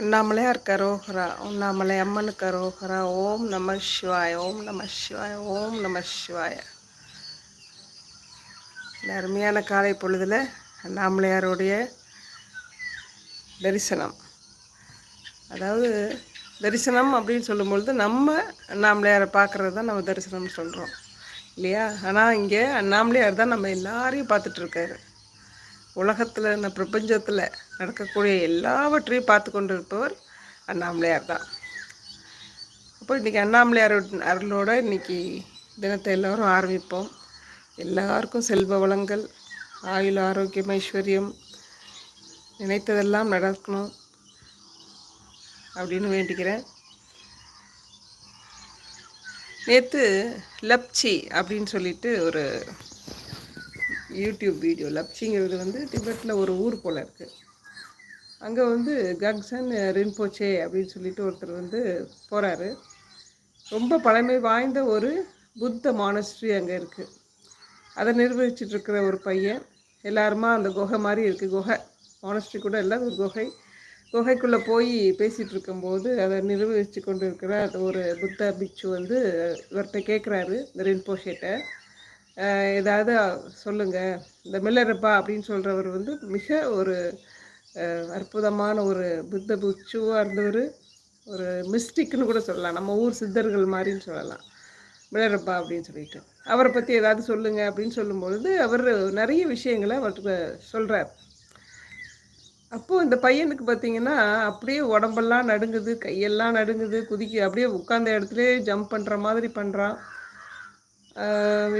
அண்ணாமலையார் கரோஹரா அண்ணாமலை அம்மன் கரோஹரா ஓம் நம சிவாய ஓம் நம சிவாய ஓம் நம சிவாய. இந்த அருமையான காலை பொழுதில் அண்ணாமலையாருடைய தரிசனம். அதாவது தரிசனம் அப்படின்னு சொல்லும்பொழுது நம்ம அண்ணாமலையாரை பார்க்குறது தான் நம்ம தரிசனம்னு சொல்கிறோம் இல்லையா? ஆனால் இங்கே அண்ணாமலையார் தான் நம்ம எல்லாரையும் பார்த்துட்ருக்காரு உலகத்தில் இந்த பிரபஞ்சத்தில் நடக்கக்கூடிய எல்லாவற்றையும் பார்த்து கொண்டிருப்பவர் அண்ணாமலையார் தான். அப்போ இன்றைக்கி அண்ணாமலையார் அருளோட இன்றைக்கி தினத்தை எல்லோரும் ஆரம்பிப்போம். எல்லாருக்கும் செல்வ வளங்கள் ஆயுள் ஆரோக்கியம் ஐஸ்வர்யம் நினைத்ததெல்லாம் நடக்கணும் அப்படின்னு வேண்டிக்கிறேன். நேற்று லப்ச்சி அப்படின்னு சொல்லிட்டு ஒரு யூடியூப் வீடியோ. லப்சிங்கிறது வந்து டிபெட்டில் ஒரு ஊர் போல் இருக்குது அங்கே வந்து கக்சன் ரின்போச்சே அப்படின்னு சொல்லிட்டு ஒருத்தர் வந்து போகிறாரு ரொம்ப பழமை வாய்ந்த ஒரு புத்த மானஸ்ட்ரி அங்கே இருக்குது அதை நிர்வகிச்சிட்ருக்கிற ஒரு பையன். எல்லாருமா அந்த குகை மாதிரி இருக்குது குகை. மானஸ்ட்ரி கூட இல்லை ஒரு குகை. குகைக்குள்ளே போய் பேசிகிட்டு இருக்கும்போது அதை நிர்வகித்து கொண்டு இருக்கிற அது ஒரு புத்த பிச்சு வந்து இவர்கிட்ட கேட்குறாரு இந்த ரின்போஷேட்டை ஏதாவது சொல்லுங்கள் இந்த மில்லரப்பா அப்படின்னு சொல்கிறவர் வந்து மிக ஒரு அற்புதமான ஒரு புத்த புச்சுவாக இருந்தவர் ஒரு மிஸ்டிக்னு கூட சொல்லலாம். நம்ம ஊர் சித்தர்கள் மாதிரின்னு சொல்லலாம். மிளரப்பா அப்படின்னு சொல்லிட்டு. அவரை பற்றி ஏதாவது சொல்லுங்கள் அப்படின்னு சொல்லும்பொழுது அவர் நிறைய விஷயங்களை அவர்கிட்ட சொல்கிறார் அப்போது இந்த பையனுக்கு பார்த்தீங்கன்னா அப்படியே உடம்பெல்லாம் நடுங்குது கையெல்லாம் நடுங்குது குதிக்க அப்படியே உட்காந்த இடத்துல ஜம்ப் பண்ணுற மாதிரி பண்ணுறான்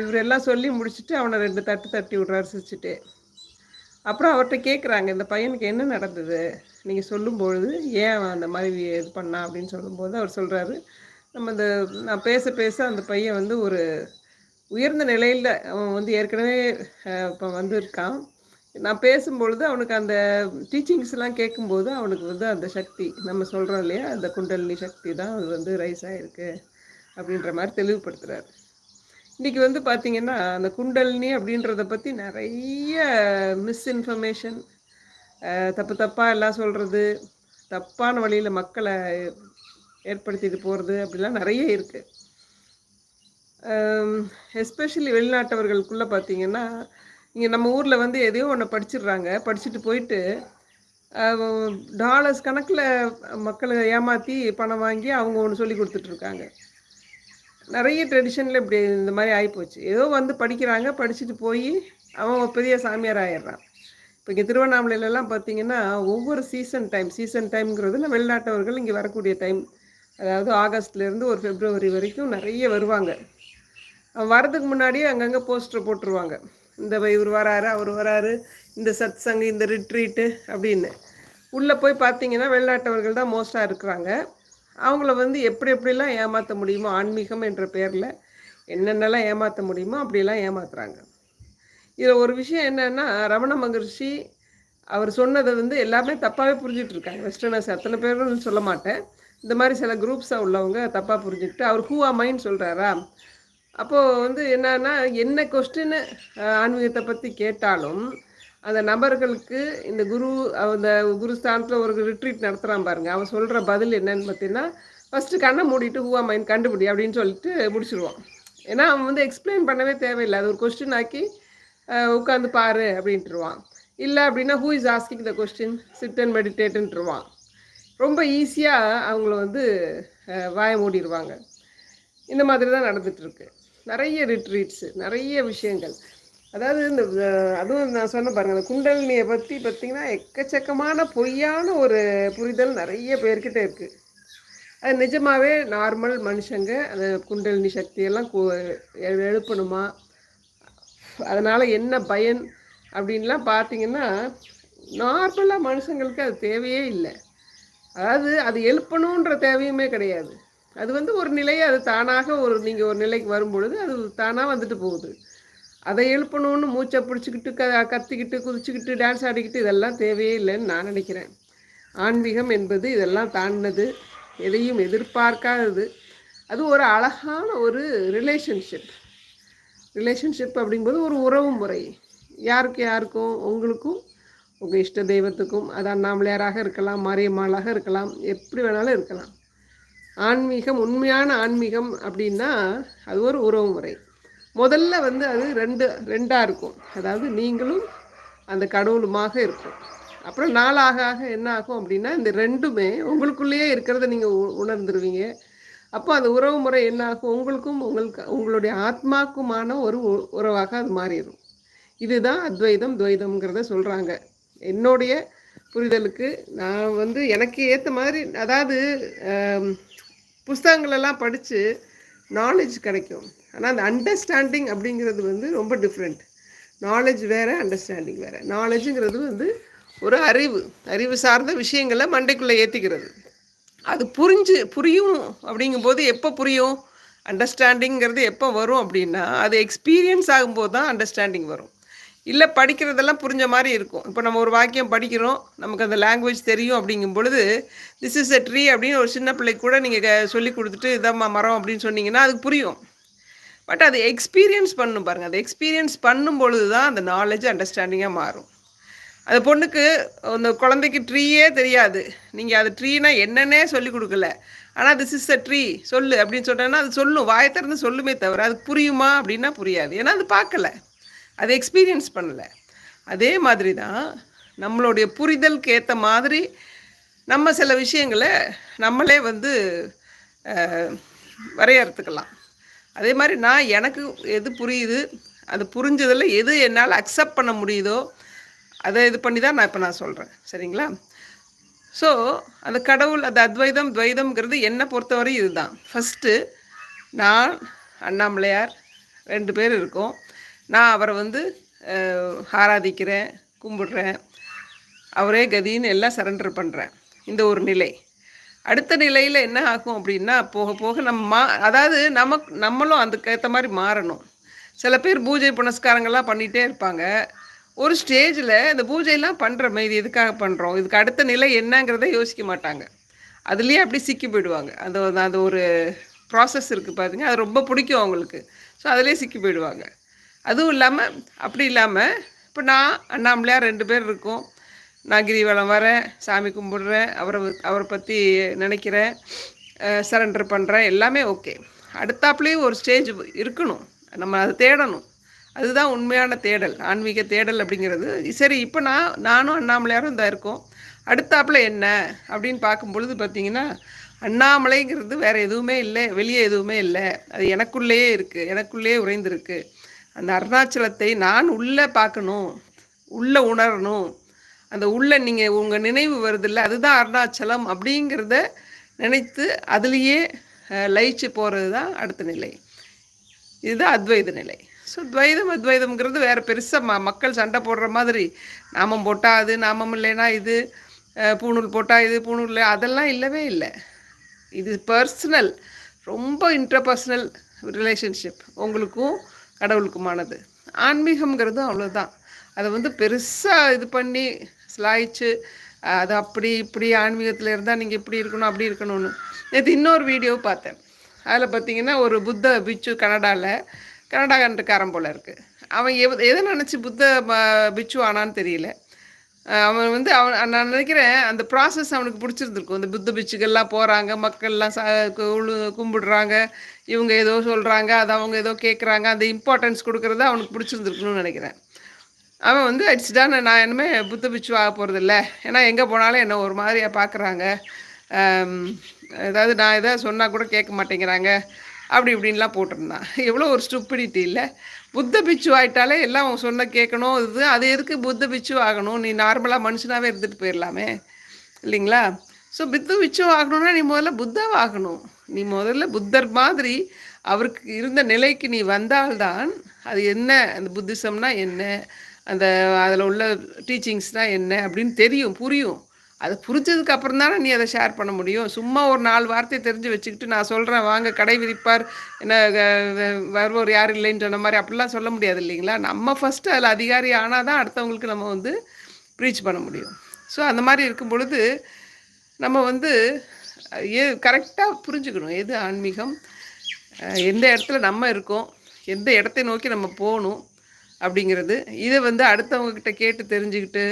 இவர் எல்லாம் சொல்லி முடிச்சுட்டு அவனை ரெண்டு தட்டு தட்டி விட்றாரு சிரிச்சுட்டு. அப்புறம் அவர்கிட்ட கேட்குறாங்க இந்த பையனுக்கு என்ன நடந்தது? நீங்கள் சொல்லும்பொழுது ஏன் அந்த மாதிரி இது பண்ணா? அப்படின்னு சொல்லும்போது அவர் சொல்கிறாரு நம்ம இந்த நான் பேச பேச அந்த பையன் வந்து ஒரு உயர்ந்த நிலையில் அவன் வந்து ஏற்கனவே இப்போ வந்திருக்கான். நான் பேசும்பொழுது அவனுக்கு அந்த டீச்சிங்ஸ்லாம் கேட்கும்போது அவனுக்கு வந்து அந்த சக்தி நம்ம சொல்கிறோம் இல்லையா? அந்த குண்டலினி சக்தி தான் அது வந்து ரைஸ் ஆகிருக்கு அப்படின்ற மாதிரி தெளிவுபடுத்துகிறாரு இன்றைக்கி வந்து பார்த்திங்கன்னா அந்த குண்டலினி அப்படின்றத பற்றி நிறைய மிஸ்இன்ஃபர்மேஷன் தப்பு தப்பாக எல்லாம் சொல்கிறது தப்பான வழியில் மக்களை ஏற்படுத்திட்டு போகிறது அப்படிலாம் நிறைய இருக்குது எஸ்பெஷலி வெளிநாட்டவர்களுக்குள்ளே பார்த்திங்கன்னா இங்கே நம்ம ஊரில் வந்து எதையோ ஒன்று படிச்சிடுறாங்க. படிச்சுட்டு போயிட்டு டாலர்ஸ் கணக்கில் மக்களை ஏமாற்றி பணம் வாங்கி அவங்க ஒன்று சொல்லி கொடுத்துட்ருக்காங்க நிறைய ட்ரெடிஷனில் இப்படி இந்த மாதிரி ஆகிப்போச்சு ஏதோ வந்து படிக்கிறாங்க படிச்சுட்டு போய் அவன் பெரிய சாமியார் ஆயிடுறான். இப்போ இங்கே திருவண்ணாமலையிலலாம் பார்த்தீங்கன்னா ஒவ்வொரு சீசன் டைம் சீசன் டைம்ங்கிறது வெளிநாட்டவர்கள் இங்கே வரக்கூடிய டைம் அதாவது ஆகஸ்ட்லேருந்து ஒரு பிப்ரவரி வரைக்கும் நிறைய வருவாங்க. வரதுக்கு முன்னாடியே அங்கங்கே போஸ்டர் போட்டுருவாங்க. இந்த இவர் வராரு அவர் வராரு இந்த சத் சங்கு இந்த ரிட்ரீட்டு அப்படின்னு. உள்ளே போய் பார்த்தீங்கன்னா வெளிநாட்டவர்கள் தான் மோஸ்ட்டாக இருக்கிறாங்க. அவங்கள வந்து எப்படி எப்படிலாம் ஏமாற்ற முடியுமோ ஆன்மீகம் என்ற பேரில் என்னென்னலாம் ஏமாற்ற முடியுமோ அப்படிலாம் ஏமாத்துறாங்க. இதில் ஒரு விஷயம் என்னென்னா ரமண மகர்ஷி அவர் சொன்னதை வந்து எல்லாமே தப்பாகவே புரிஞ்சிட்டு இருக்காங்க வெஸ்டர்னர்ஸ் அத்தனை பேரும் சொல்ல மாட்டேன். இந்த மாதிரி சில குரூப்ஸாக உள்ளவங்க தப்பாக புரிஞ்சுக்கிட்டு அவர் ஹூ மைன் சொல்கிறாரா அப்போது வந்து என்னன்னா என்ன கொஸ்டின் ஆன்மீகத்தை பற்றி கேட்டாலும் அந்த நபர்களுக்கு இந்த குரு அந்த குருஸ்தானத்தில் ஒரு ரிட்ரீட் நடத்துகிறான் பாருங்க. அவன் சொல்கிற பதில் என்னன்னு பார்த்தீங்கன்னா ஃபஸ்ட்டு கண்ணை மூடிட்டு ஹூவா மைண்ட் கண்டுபிடி அப்படின்னு சொல்லிட்டு முடிச்சிடுவான் ஏன்னா அவன் வந்து எக்ஸ்பிளைன் பண்ணவே தேவையில்லை. அது ஒரு கொஸ்டின் ஆக்கி உட்காந்து பாரு அப்படின்ட்டுருவான். இல்லை அப்படின்னா who is asking the question sit and மெடிடேட்டுன்ட்டுருவான் ரொம்ப ஈஸியாக அவங்கள வந்து வாய மூடிடுவாங்க இந்த மாதிரி தான் நடந்துகிட்ருக்கு நிறைய ரிட்ரீட்ஸு நிறைய விஷயங்கள். அதாவது இந்த அதுவும் நான் சொன்ன பாருங்கள் அந்த குண்டலினியை பற்றி பார்த்திங்கன்னா எக்கச்சக்கமான பொய்யான ஒரு புரிதல் நிறைய பேர்கிட்ட இருக்குது அது நிஜமாகவே நார்மல் மனுஷங்க அந்த குண்டலினி சக்தியெல்லாம் எழுப்பணுமா? அதனால் என்ன பயன் அப்படின்லாம் பார்த்தீங்கன்னா நார்மலாக மனுஷங்களுக்கு அது தேவையே இல்லை. அதாவது அது எழுப்பணுன்ற தேவையுமே கிடையாது. அது வந்து ஒரு நிலையை அது தானாக ஒரு நீங்கள் ஒரு நிலைக்கு வரும்பொழுது அது தானாக வந்துட்டு போகுது. அதை எழுப்பணும்னு மூச்சை பிடிச்சிக்கிட்டு க கத்திக்கிட்டு குதிச்சுக்கிட்டு டான்ஸ் ஆடிக்கிட்டு இதெல்லாம் தேவையே இல்லைன்னு நான் நினைக்கிறேன். ஆன்மீகம் என்பது இதெல்லாம் தாண்டினது எதையும் எதிர்பார்க்காதது. அது ஒரு அழகான ஒரு ரிலேஷன்ஷிப் ரிலேஷன்ஷிப் அப்படிங்கும்போது ஒரு உறவு முறை. யாருக்கு யாருக்கும் உங்களுக்கும் உங்கள் இஷ்ட தெய்வத்துக்கும் அது அண்ணாமலையாராக இருக்கலாம் மாரியம்மாளாக இருக்கலாம் எப்படி வேணாலும் இருக்கலாம். ஆன்மீகம் உண்மையான ஆன்மீகம் அப்படின்னா அது ஒரு உறவு முறை. முதல்ல வந்து அது ரெண்டு ரெண்டாக இருக்கும். அதாவது நீங்களும் அந்த கடவுளுமாக இருக்கும். அப்புறம் நாளாக ஆக என்ன ஆகும் அப்படின்னா இந்த ரெண்டுமே உங்களுக்குள்ளேயே இருக்கிறத நீங்கள் உணர்ந்துருவீங்க. அப்போ அந்த உறவு முறை என்ன ஆகும்? உங்களுக்கும் உங்களுக்கு உங்களுடைய ஆத்மாக்குமான ஒரு உறவாக அது மாறிடும். இதுதான் அத்வைதம் துவைதம்ங்கிறத சொல்கிறாங்க என்னுடைய புரிதலுக்கு நான் வந்து எனக்கு ஏற்ற மாதிரி அதாவது புஸ்தகங்களெல்லாம் படித்து நாலேஜ் கிடைக்கும். ஆனால் அந்த அண்டர்ஸ்டாண்டிங் அப்படிங்கிறது வந்து ரொம்ப டிஃப்ரெண்ட் நாலேஜ் வேறு அண்டர்ஸ்டாண்டிங் வேறு. நாலேஜுங்கிறது வந்து ஒரு அறிவு. அறிவு சார்ந்த விஷயங்களை மண்டைக்குள்ளே ஏற்றிக்கிறது அது புரிஞ்சு புரியும் அப்படிங்கும்போது எப்போ புரியும்? அண்டர்ஸ்டாண்டிங்கிறது எப்போ வரும் அப்படின்னா அது எக்ஸ்பீரியன்ஸ் ஆகும்போது தான் அண்டர்ஸ்டாண்டிங் வரும். இல்லை படிக்கிறதெல்லாம் புரிஞ்ச மாதிரி இருக்கும். இப்போ நம்ம ஒரு வாக்கியம் படிக்கிறோம். நமக்கு அந்த லாங்குவேஜ் தெரியும் அப்படிங்கும் பொழுது திஸ் இஸ் எ ட்ரீ அப்படின்னு ஒரு சின்ன பிள்ளைக்கு கூட நீங்கள் சொல்லி கொடுத்துட்டு இதான் மரம் அப்படின்னு சொன்னீங்கன்னா அதுக்கு புரியும். பட் அது எக்ஸ்பீரியன்ஸ் பண்ணும் பாருங்கள் அது எக்ஸ்பீரியன்ஸ் பண்ணும் பொழுது தான் அந்த நாலேஜ் அண்டர்ஸ்டாண்டிங்காக மாறும். அந்த பொண்ணுக்கு அந்த குழந்தைக்கு ட்ரீயே தெரியாது. நீங்கள் அது ட்ரீனா என்னன்னே சொல்லி கொடுக்கல. ஆனால் திஸ் இஸ் அ ட்ரீ சொல்லு. அப்படின்னு சொன்னேன்னா அது சொல்லும். வாயத்திறந்து சொல்லுமே தவிர அது புரியுமா? அப்படின்னா புரியாது. ஏன்னா அது பார்க்கல. அதை எக்ஸ்பீரியன்ஸ் பண்ணலை. அதே மாதிரி தான் நம்மளுடைய புரிதலுக்கு ஏற்ற மாதிரி நம்ம சில விஷயங்களை நம்மளே வந்து வரையறுத்துக்கலாம். அதே மாதிரி நான் எனக்கு எது புரியுது அது புரிஞ்சதில் எது என்னால் அக்செப்ட் பண்ண முடியுதோ அதை இது பண்ணி தான் நான் இப்போ நான் சொல்கிறேன் சரிங்களா? ஸோ அந்த கடவுள் அந்த அத்வைதம் துவைதம்ங்கிறது என்னை பொறுத்தவரை இதுதான். ஃபஸ்ட்டு நான் அண்ணாமலையார் ரெண்டு பேர் இருக்கோம். நான் அவரை வந்து ஆராதிக்கிறேன் கும்பிடுறேன். அவரே கதின்னு எல்லாம் சரண்டர் பண்ணுறேன் இந்த ஒரு நிலை. அடுத்த நிலையில் என்ன ஆகும் அப்படின்னா போக போக நம்ம மா அதாவது நமக்கு நம்மளும் அதுக்கேற்ற மாதிரி மாறணும். சில பேர் பூஜை புனஸ்காரங்கள்லாம் பண்ணிகிட்டே இருப்பாங்க. ஒரு ஸ்டேஜில் இந்த பூஜையெல்லாம் பண்ணுறோமே இது எதுக்காக பண்ணுறோம் இதுக்கு அடுத்த நிலை என்னங்கிறத யோசிக்க மாட்டாங்க. அதுலேயே அப்படி சிக்கி போயிடுவாங்க. அந்த அந்த ஒரு ப்ராசஸ் இருக்குது பாருங்க. அது ரொம்ப பிடிக்கும் அவங்களுக்கு. ஸோ அதிலே சிக்கி போயிடுவாங்க. அதுவும் இல்லாமல் அப்படி இல்லாமல் இப்போ நான் அண்ணாமலையார் ரெண்டு பேர் இருக்கோம். நான் கிரிவலம் வரேன் சாமி கும்பிடுறேன் அவரை அவரை பற்றி நினைக்கிறேன் சரண்டர் பண்ணுறேன் எல்லாமே ஓகே அடுத்தாப்புலேயும் ஒரு ஸ்டேஜ் இருக்கணும். நம்ம அதை தேடணும். அதுதான் உண்மையான தேடல் ஆன்மீக தேடல் அப்படிங்கிறது. சரி இப்போ நான் நானும் அண்ணாமலையாரும் தான் இருக்கோம். அடுத்தாப்பில் என்ன அப்படின்னு பார்க்கும் பொழுது பார்த்தீங்கன்னா அண்ணாமலைங்கிறது வேறு எதுவுமே இல்லை வெளியே எதுவுமே இல்லை. அது எனக்குள்ளேயே இருக்குது எனக்குள்ளேயே உறைந்திருக்கு. அந்த அருணாச்சலத்தை நான் உள்ளே பார்க்கணும் உள்ளே உணரணும். அந்த உள்ள நீங்கள் உங்கள் நினைவு வருதில்ல அதுதான் அருணாச்சலம் அப்படிங்கிறத நினைத்து அதுலேயே லயிச்சு போகிறது தான் அடுத்த நிலை. இதுதான் அத்வைத நிலை. ஸோ துவைதம் அத்வைதம்ங்கிறது வேறு பெருசாக ம மக்கள் சண்டை போடுற மாதிரி. நாமம் போட்டால் அது நாமம் இல்லைன்னா இது பூணூல் போட்டால் இது பூணூல் அதெல்லாம் இல்லவே இல்லை. இது பர்சனல் ரொம்ப இன்டர்பர்சனல் ரிலேஷன்ஷிப் உங்களுக்கும் கடவுளுக்குமானது. ஆன்மீகம்ங்கிறதும் அவ்வளோதான் அதை வந்து பெருசாக இது பண்ணி ஸ்லாய்ச்சு அது அப்படி இப்படி ஆன்மீகத்தில் இருந்தால் நீங்கள் இப்படி இருக்கணும் அப்படி இருக்கணும்னு. நேற்று இன்னொரு வீடியோ பார்த்தேன். அதில் பார்த்தீங்கன்னா ஒரு புத்த பிச்சு கனடாவில் கனடாகன்றக்காரன் போல் இருக்குது அவன் எவ எதை நினச்சி புத்த பிச்சு ஆனான்னு தெரியல. அவன் வந்து அவன் நான் நினைக்கிறேன் அந்த ப்ராசஸ் அவனுக்கு பிடிச்சிருந்துருக்கும். இந்த புத்த பிச்சுக்கெல்லாம் போகிறாங்க மக்கள்லாம் ச கும்பிடுறாங்க இவங்க ஏதோ சொல்கிறாங்க அதை அவங்க ஏதோ கேட்குறாங்க அந்த இம்பார்ட்டன்ஸ் கொடுக்குறத அவனுக்கு பிடிச்சிருந்துருக்குன்னு நினைக்கிறேன். அவன் வந்து அடிச்சுட்டான். நான் என்னமே புத்த பிச்சு ஆக போகிறதில்ல ஏன்னா எங்கே போனாலும் என்ன ஒரு மாதிரியாக பார்க்குறாங்க ஏதாவது நான் எதாவது சொன்னால் கூட கேட்க மாட்டேங்கிறாங்க. அப்படி இப்படின்லாம் போட்டிருந்தான். எவ்வளோ ஒரு ஸ்டூப்பிடிட்டி இல்லை. புத்த பிச்சு ஆகிட்டாலே எல்லாம் அவன் சொன்ன கேட்கணும். இது அது எதுக்கு புத்த பிச்சு ஆகணும் நீ நார்மலாக மனுஷனாகவே இருந்துட்டு போயிடலாமே. இல்லைங்களா? ஸோ புத்த பிச்சு ஆகணும்னா நீ முதல்ல புத்தாவாகணும் நீ முதல்ல புத்தர் மாதிரி அவருக்கு இருந்த நிலைக்கு நீ வந்தால்தான் அது என்ன? அந்த புத்திசம்னா என்ன? அந்த அதில் உள்ள டீச்சிங்ஸ் தான் என்ன அப்படின்னு தெரியும் புரியும். அது புரிஞ்சதுக்கு அப்புறம் தானே நீ அதை ஷேர் பண்ண முடியும். சும்மா ஒரு நாலு வார்த்தையை தெரிஞ்சு வச்சுக்கிட்டு நான் சொல்கிறேன் வாங்க கடை விதிப்பார் என்ன வருவோர் யார் இல்லைன்னு சொன்ன மாதிரி அப்படிலாம் சொல்ல முடியாது இல்லைங்களா? நம்ம ஃபஸ்ட்டு அதில் அதிகாரி ஆனால் தான் அடுத்தவங்களுக்கு நம்ம வந்து ப்ரீச் பண்ண முடியும். ஸோ அந்த மாதிரி இருக்கும் பொழுது நம்ம வந்து ஏ கரெக்டாக புரிஞ்சுக்கணும். எது ஆன்மீகம்? எந்த இடத்துல நம்ம இருக்கோம்? எந்த இடத்தை நோக்கி நம்ம போகணும்? அப்படிங்கிறது. இதை வந்து அடுத்தவங்கக்கிட்ட கேட்டு தெரிஞ்சுக்கிட்டு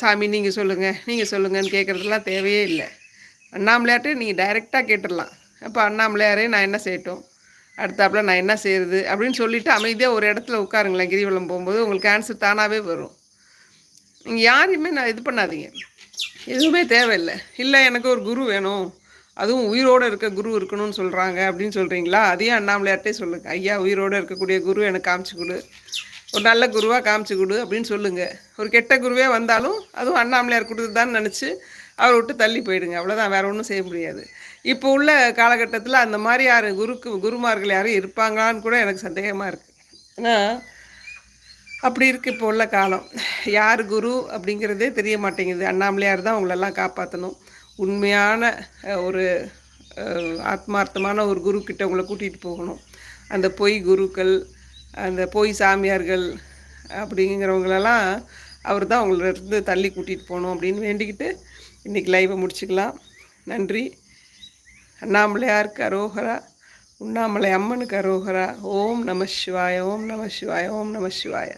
சாமி நீங்கள் சொல்லுங்கள் நீங்கள் சொல்லுங்கன்னு கேட்குறதுலாம் தேவையே இல்லை. அண்ணாமலையார்ட்டே நீங்கள் டைரெக்டாக கேட்டுடலாம். அப்போ அண்ணாமலையாரே நான் என்ன செய்யட்டும்? அடுத்தாப்புல நான் என்ன செய்கிறது அப்படின்னு சொல்லிவிட்டு அமைதியாக ஒரு இடத்துல உட்காருங்களேன். கிரிவலம் போகும்போது உங்களுக்கு ஆன்சர் தானாகவே வரும். நீங்கள் யாரையுமே நான் இது பண்ணாதீங்க. எதுவுமே தேவையில்லை. இல்லை எனக்கு ஒரு குரு வேணும். அதுவும் உயிரோடு இருக்க குரு இருக்கணும்னு சொல்கிறாங்க அப்படின்னு சொல்கிறீங்களா அதையும் அண்ணாமலையார்ட்டே சொல்லுங்கள் ஐயா உயிரோடு இருக்கக்கூடிய குரு எனக்கு காமிச்சு கொடு. ஒரு நல்ல குருவாக காமிச்சு கொடு அப்படின்னு சொல்லுங்கள் ஒரு கெட்ட குருவே வந்தாலும் அதுவும் அண்ணாமலையார் கொடுத்து நினச்சி அவரை விட்டு தள்ளி போயிடுங்க. அவ்வளோதான் வேறு ஒன்றும் செய்ய முடியாது. இப்போ உள்ள காலகட்டத்தில் அந்த மாதிரி யார் குருக்கு குருமார்கள் யாரும் இருப்பாங்களான்னு கூட எனக்கு சந்தேகமாக இருக்குது ஏன்னா அப்படி இருக்குது இப்போ உள்ள காலம். யார் குரு அப்படிங்கிறதே தெரிய மாட்டேங்குது. அண்ணாமலையார் தான் அவங்களெல்லாம் காப்பாற்றணும் உண்மையான ஒரு ஆத்மார்த்தமான ஒரு குரு கிட்ட உங்களை கூட்டிகிட்டு போகணும். அந்த பொய் குருக்கள் அந்த பொய் சாமியார்கள் அப்படிங்கிறவங்களெல்லாம் அவர் தான் அவங்களிருந்து தள்ளி கூட்டிகிட்டு போகணும் அப்படின்னு வேண்டிக்கிட்டு இன்றைக்கி லைவை முடிச்சுக்கலாம். நன்றி. அண்ணாமலையாருக்கு அரோகரா உண்ணாமலை அம்மனுக்கு அரோகரா. ஓம் நம சிவாய ஓம் நம சிவாய ஓம் நம சிவாய.